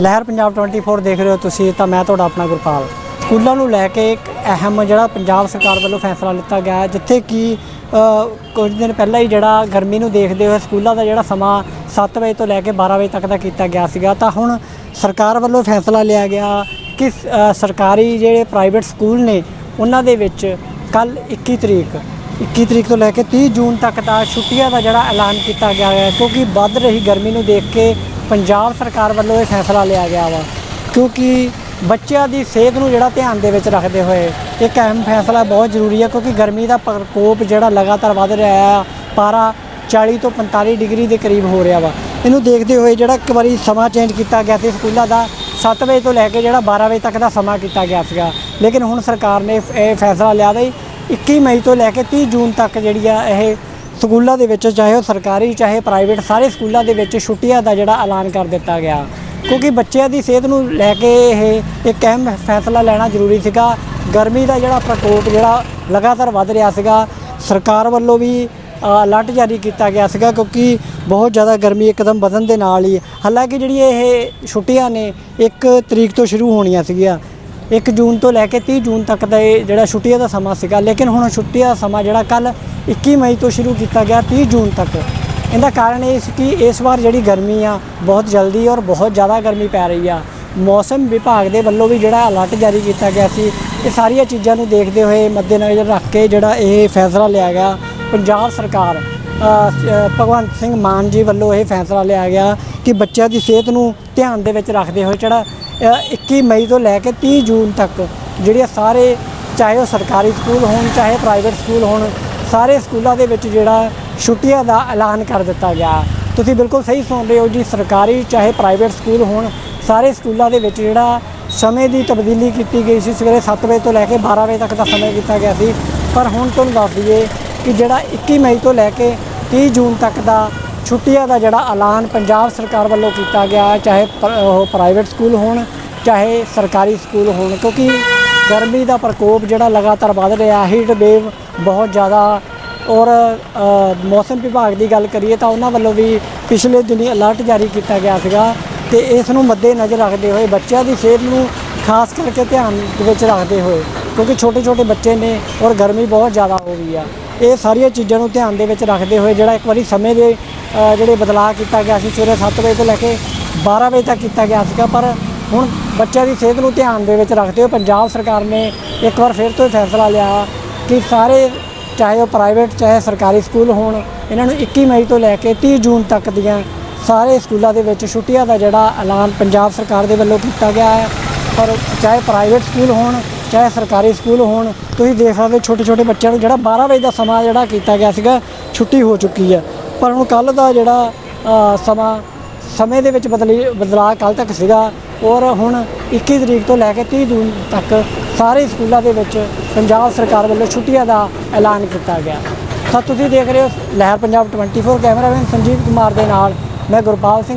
ਲਹਿਰ ਪੰਜਾਬ 24 ਦੇਖ ਰਹੇ ਹੋ ਤੁਸੀਂ ਤਾਂ ਮੈਂ ਤੁਹਾਡਾ ਆਪਣਾ ਗੁਰਪਾਲ। ਸਕੂਲਾਂ ਨੂੰ ਲੈ ਕੇ ਇੱਕ ਅਹਿਮ ਜਿਹੜਾ ਪੰਜਾਬ ਸਰਕਾਰ ਵੱਲੋਂ ਫੈਸਲਾ ਲਿੱਤਾ ਗਿਆ ਹੈ, ਜਿੱਥੇ ਕਿ ਕੁਝ ਦਿਨ ਪਹਿਲਾਂ ਹੀ ਜਿਹੜਾ ਗਰਮੀ ਨੂੰ ਦੇਖਦੇ ਹੋਏ ਸਕੂਲਾਂ ਦਾ ਜਿਹੜਾ ਸਮਾਂ 7 ਵਜੇ ਤੋਂ ਲੈ ਕੇ 12 ਵਜੇ ਤੱਕ ਦਾ ਕੀਤਾ ਗਿਆ ਸੀਗਾ। ਤਾਂ ਹੁਣ ਸਰਕਾਰ ਵੱਲੋਂ ਫੈਸਲਾ ਲਿਆ ਗਿਆ ਕਿ ਸਰਕਾਰੀ ਜਿਹੜੇ ਪ੍ਰਾਈਵੇਟ ਸਕੂਲ ਨੇ ਉਹਨਾਂ ਦੇ ਵਿੱਚ ਕੱਲ 21 ਤਰੀਕ 21 ਤਰੀਕ ਤੋਂ ਲੈ ਕੇ 30 ਜੂਨ ਤੱਕ ਦਾ ਛੁੱਟੀਆਂ ਦਾ ਜਿਹੜਾ ਐਲਾਨ ਕੀਤਾ ਗਿਆ ਹੈ ਕਿਉਂਕਿ ਵੱਧ ਰਹੀ ਗਰਮੀ ਨੂੰ ਦੇਖ ਕੇ ਪੰਜਾਬ ਸਰਕਾਰ ਵੱਲੋਂ ਇਹ ਫੈਸਲਾ ਲਿਆ ਗਿਆ ਵਾ। ਕਿਉਂਕਿ ਬੱਚਿਆਂ ਦੀ ਸਿਹਤ ਨੂੰ ਜਿਹੜਾ ਧਿਆਨ ਦੇ ਵਿੱਚ ਰੱਖਦੇ ਹੋਏ ਇੱਕ ਅਹਿਮ ਫੈਸਲਾ ਬਹੁਤ ਜ਼ਰੂਰੀ ਹੈ ਕਿਉਂਕਿ ਗਰਮੀ ਦਾ ਪ੍ਰਕੋਪ ਜਿਹੜਾ ਲਗਾਤਾਰ ਵੱਧ ਰਿਹਾ ਹੈ ਪਾਰਾ 40 ਤੋਂ 45 ਡਿਗਰੀ ਦੇ ਕਰੀਬ ਹੋ ਰਿਹਾ ਵਾ। ਇਹਨੂੰ ਦੇਖਦੇ ਹੋਏ ਜਿਹੜਾ ਇੱਕ ਵਾਰੀ ਸਮਾਂ ਚੇਂਜ ਕੀਤਾ ਗਿਆ ਸੀ ਸਕੂਲਾਂ ਦਾ 7 ਵਜੇ ਤੋਂ ਲੈ ਕੇ ਜਿਹੜਾ 12 ਵਜੇ ਤੱਕ ਦਾ ਸਮਾਂ ਕੀਤਾ ਗਿਆ ਸੀਗਾ। ਲੇਕਿਨ ਹੁਣ ਸਰਕਾਰ ਨੇ ਇਹ ਫੈਸਲਾ ਲਿਆ ਦਾ 21 ਮਈ ਤੋਂ ਲੈ ਕੇ 30 ਜੂਨ ਤੱਕ ਜਿਹੜੀ ਆ ਇਹ ਸਕੂਲਾਂ ਦੇ ਵਿੱਚ, ਚਾਹੇ ਉਹ ਸਰਕਾਰੀ, ਚਾਹੇ ਪ੍ਰਾਈਵੇਟ ਸਾਰੇ ਸਕੂਲਾਂ ਦੇ ਵਿੱਚ ਛੁੱਟੀਆਂ ਦਾ ਜਿਹੜਾ ਐਲਾਨ ਕਰ ਦਿੱਤਾ ਗਿਆ। ਕਿਉਂਕਿ ਬੱਚਿਆਂ ਦੀ ਸਿਹਤ ਨੂੰ ਲੈ ਕੇ ਇਹ ਇੱਕ ਅਹਿਮ ਫੈਸਲਾ ਲੈਣਾ ਜ਼ਰੂਰੀ ਸੀਗਾ। ਗਰਮੀ ਦਾ ਜਿਹੜਾ ਪ੍ਰਕੋਪ ਜਿਹੜਾ ਲਗਾਤਾਰ ਵੱਧ ਰਿਹਾ ਸੀਗਾ, ਸਰਕਾਰ ਵੱਲੋਂ ਵੀ ਅਲਰਟ ਜਾਰੀ ਕੀਤਾ ਗਿਆ ਸੀਗਾ ਕਿਉਂਕਿ ਬਹੁਤ ਜ਼ਿਆਦਾ ਗਰਮੀ ਇੱਕਦਮ ਵਧਣ ਦੇ ਨਾਲ ਹੀ। ਹਾਲਾਂਕਿ ਜਿਹੜੀ ਇਹ ਛੁੱਟੀਆਂ ਨੇ 1 ਤਰੀਕ ਤੋਂ ਸ਼ੁਰੂ ਹੋਣੀਆਂ ਸੀਗੀਆਂ। 1 ਜੂਨ ਤੋਂ ਲੈ ਕੇ 30 ਜੂਨ ਤੱਕ ਦਾ ਇਹ ਜਿਹੜਾ ਛੁੱਟੀਆਂ ਦਾ ਸਮਾਂ ਸੀਗਾ। ਲੇਕਿਨ ਹੁਣ ਛੁੱਟੀਆਂ ਦਾ ਸਮਾਂ ਜਿਹੜਾ ਕੱਲ 21 ਮਈ ਤੋਂ ਸ਼ੁਰੂ ਕੀਤਾ ਗਿਆ 30 ਜੂਨ ਤੱਕ। ਇਹਦਾ ਕਾਰਨ ਇਹ ਸੀ ਕਿ ਇਸ ਵਾਰ ਜਿਹੜੀ ਗਰਮੀ ਆ, ਬਹੁਤ ਜਲਦੀ ਔਰ ਬਹੁਤ ਜ਼ਿਆਦਾ ਗਰਮੀ ਪੈ ਰਹੀ ਆ। ਮੌਸਮ ਵਿਭਾਗ ਦੇ ਵੱਲੋਂ ਵੀ ਜਿਹੜਾ ਅਲਰਟ ਜਾਰੀ ਕੀਤਾ ਗਿਆ ਸੀ। ਇਹ ਸਾਰੀਆਂ ਚੀਜ਼ਾਂ ਨੂੰ ਦੇਖਦੇ ਹੋਏ ਮੱਦੇਨਜ਼ਰ ਰੱਖ ਕੇ ਜਿਹੜਾ ਇਹ ਫੈਸਲਾ ਲਿਆ ਗਿਆ। ਪੰਜਾਬ ਸਰਕਾਰ ਭਗਵੰਤ ਸਿੰਘ ਮਾਨ ਜੀ ਵੱਲੋਂ ਇਹ ਫੈਸਲਾ ਲਿਆ ਗਿਆ ਕਿ ਬੱਚਿਆਂ ਦੀ ਸਿਹਤ ਨੂੰ ਧਿਆਨ ਦੇ ਵਿੱਚ ਰੱਖਦੇ ਹੋਏ ਜਿਹੜਾ 21 ਮਈ ਤੋਂ ਲੈ ਕੇ 30 ਜੂਨ ਤੱਕ ਜਿਹੜੇ ਸਾਰੇ, ਚਾਹੇ ਉਹ ਸਰਕਾਰੀ ਸਕੂਲ ਹੋਣ, ਚਾਹੇ ਪ੍ਰਾਈਵੇਟ ਸਕੂਲ ਹੋਣ, ਸਾਰੇ ਸਕੂਲਾਂ ਦੇ ਵਿੱਚ ਜਿਹੜਾ ਛੁੱਟੀਆਂ ਦਾ ਐਲਾਨ ਕਰ ਦਿੱਤਾ ਗਿਆ। ਤੁਸੀਂ ਬਿਲਕੁਲ ਸਹੀ ਸੁਣ ਰਹੇ ਹੋ ਜੀ, ਸਰਕਾਰੀ ਚਾਹੇ ਪ੍ਰਾਈਵੇਟ ਸਕੂਲ ਹੋਣ, ਸਾਰੇ ਸਕੂਲਾਂ ਦੇ ਵਿੱਚ ਜਿਹੜਾ ਸਮੇਂ ਦੀ ਤਬਦੀਲੀ ਕੀਤੀ ਗਈ ਸੀ, ਸਵੇਰੇ 7 ਵਜੇ ਤੋਂ ਲੈ ਕੇ 12 ਵਜੇ ਤੱਕ ਦਾ ਸਮਾਂ ਕੀਤਾ ਗਿਆ ਸੀ। ਪਰ ਹੁਣ ਤੁਹਾਨੂੰ ਦੱਸ ਦਈਏ ਕਿ ਜਿਹੜਾ 21 ਮਈ ਤੋਂ ਲੈ ਕੇ 30 ਜੂਨ ਤੱਕ ਦਾ ਛੁੱਟੀਆਂ ਦਾ ਜਿਹੜਾ ਐਲਾਨ ਪੰਜਾਬ ਸਰਕਾਰ ਵੱਲੋਂ ਕੀਤਾ ਗਿਆ ਚਾਹੇ ਉਹ ਪ੍ਰਾਈਵੇਟ ਸਕੂਲ ਹੋਣ, ਚਾਹੇ ਸਰਕਾਰੀ ਸਕੂਲ ਹੋਣ, ਕਿਉਂਕਿ ਗਰਮੀ ਦਾ ਪ੍ਰਕੋਪ ਜਿਹੜਾ ਲਗਾਤਾਰ ਵੱਧ ਰਿਹਾ ਹੀਟ ਵੇਵ ਬਹੁਤ ਜ਼ਿਆਦਾ। ਔਰ ਮੌਸਮ ਵਿਭਾਗ ਦੀ ਗੱਲ ਕਰੀਏ ਤਾਂ ਉਹਨਾਂ ਵੱਲੋਂ ਵੀ ਪਿਛਲੇ ਦਿਨੀ ਅਲਰਟ ਜਾਰੀ ਕੀਤਾ ਗਿਆ ਸੀਗਾ ਤੇ ਇਸ ਨੂੰ ਮੱਦੇ ਨਜ਼ਰ ਰੱਖਦੇ ਹੋਏ ਬੱਚਿਆਂ ਦੀ ਸਿਹਤ ਨੂੰ ਖਾਸ ਕਰਕੇ ਧਿਆਨ ਦੇ ਵਿੱਚ ਰੱਖਦੇ ਹੋਏ, ਕਿਉਂਕਿ ਛੋਟੇ ਛੋਟੇ ਬੱਚੇ ਨੇ ਔਰ ਗਰਮੀ ਬਹੁਤ ਜ਼ਿਆਦਾ ਹੋ ਰਹੀ ਆ। ਇਹ ਸਾਰੀਆਂ ਚੀਜ਼ਾਂ ਨੂੰ ਧਿਆਨ ਦੇ ਵਿੱਚ ਰੱਖਦੇ ਹੋਏ ਜਿਹੜਾ ਇੱਕ ਵਾਰੀ ਸਮੇਂ ਦੇ ਜਿਹੜੇ ਬਦਲਾਅ ਕੀਤਾ ਗਿਆ ਸੀ, ਸਵੇਰੇ 7 ਵਜੇ ਤੋਂ ਲੈ ਕੇ 12 ਵਜੇ ਤੱਕ ਕੀਤਾ ਗਿਆ ਸੀਗਾ, ਪਰ ਹੁਣ ਬੱਚਿਆਂ ਦੀ ਸਿਹਤ ਨੂੰ ਧਿਆਨ ਦੇ ਵਿੱਚ ਰੱਖਦੇ ਹੋਏ ਪੰਜਾਬ ਸਰਕਾਰ ਨੇ ਇੱਕ ਵਾਰ ਫਿਰ ਤੋਂ ਫੈਸਲਾ ਲਿਆ ਕਿ ਸਾਰੇ ਚਾਹੇ ਉਹ ਪ੍ਰਾਈਵੇਟ, ਚਾਹੇ ਸਰਕਾਰੀ ਸਕੂਲ ਹੋਣ, ਇਹਨਾਂ ਨੂੰ 21 ਮਈ ਤੋਂ ਲੈ ਕੇ 30 ਜੂਨ ਤੱਕ ਦੀਆਂ ਸਾਰੇ ਸਕੂਲਾਂ ਦੇ ਵਿੱਚ ਛੁੱਟੀਆਂ ਦਾ ਜਿਹੜਾ ਐਲਾਨ ਪੰਜਾਬ ਸਰਕਾਰ ਦੇ ਵੱਲੋਂ ਕੀਤਾ ਗਿਆ ਹੈ। ਪਰ ਚਾਹੇ ਪ੍ਰਾਈਵੇਟ ਸਕੂਲ ਹੋਣ ਚਾਹੇ ਸਰਕਾਰੀ ਸਕੂਲ ਹੋਣ, ਤੁਸੀਂ ਦੇਖ ਸਕਦੇ ਛੋਟੇ ਛੋਟੇ ਬੱਚਿਆਂ ਨੂੰ ਜਿਹੜਾ 12 ਵਜੇ ਦਾ ਸਮਾਂ ਜਿਹੜਾ ਕੀਤਾ ਗਿਆ ਸੀਗਾ, ਛੁੱਟੀ ਹੋ ਚੁੱਕੀ ਹੈ। ਪਰ ਹੁਣ ਕੱਲ ਦਾ ਜਿਹੜਾ ਸਮਾਂ ਸਮੇਂ ਦੇ ਵਿੱਚ ਬਦਲੀ, ਬਦਲਾਅ ਕੱਲ ਤੱਕ ਸੀਗਾ ਔਰ ਹੁਣ 21 ਤਰੀਕ ਤੋਂ ਲੈ ਕੇ 30 ਜੂਨ ਤੱਕ ਸਾਰੇ ਸਕੂਲਾਂ ਦੇ ਵਿੱਚ ਪੰਜਾਬ ਸਰਕਾਰ ਵੱਲੋਂ ਛੁੱਟੀਆਂ ਦਾ ਐਲਾਨ ਕੀਤਾ ਗਿਆ। ਤਾਂ ਤੁਸੀਂ ਦੇਖ ਰਹੇ ਹੋ ਲਹਿਰ ਪੰਜਾਬ 24 ਕੈਮਰਾਮੈਨ ਸੰਜੀਵ ਕੁਮਾਰ ਦੇ ਨਾਲ ਮੈਂ ਗੁਰਪਾਲ ਸਿੰਘ।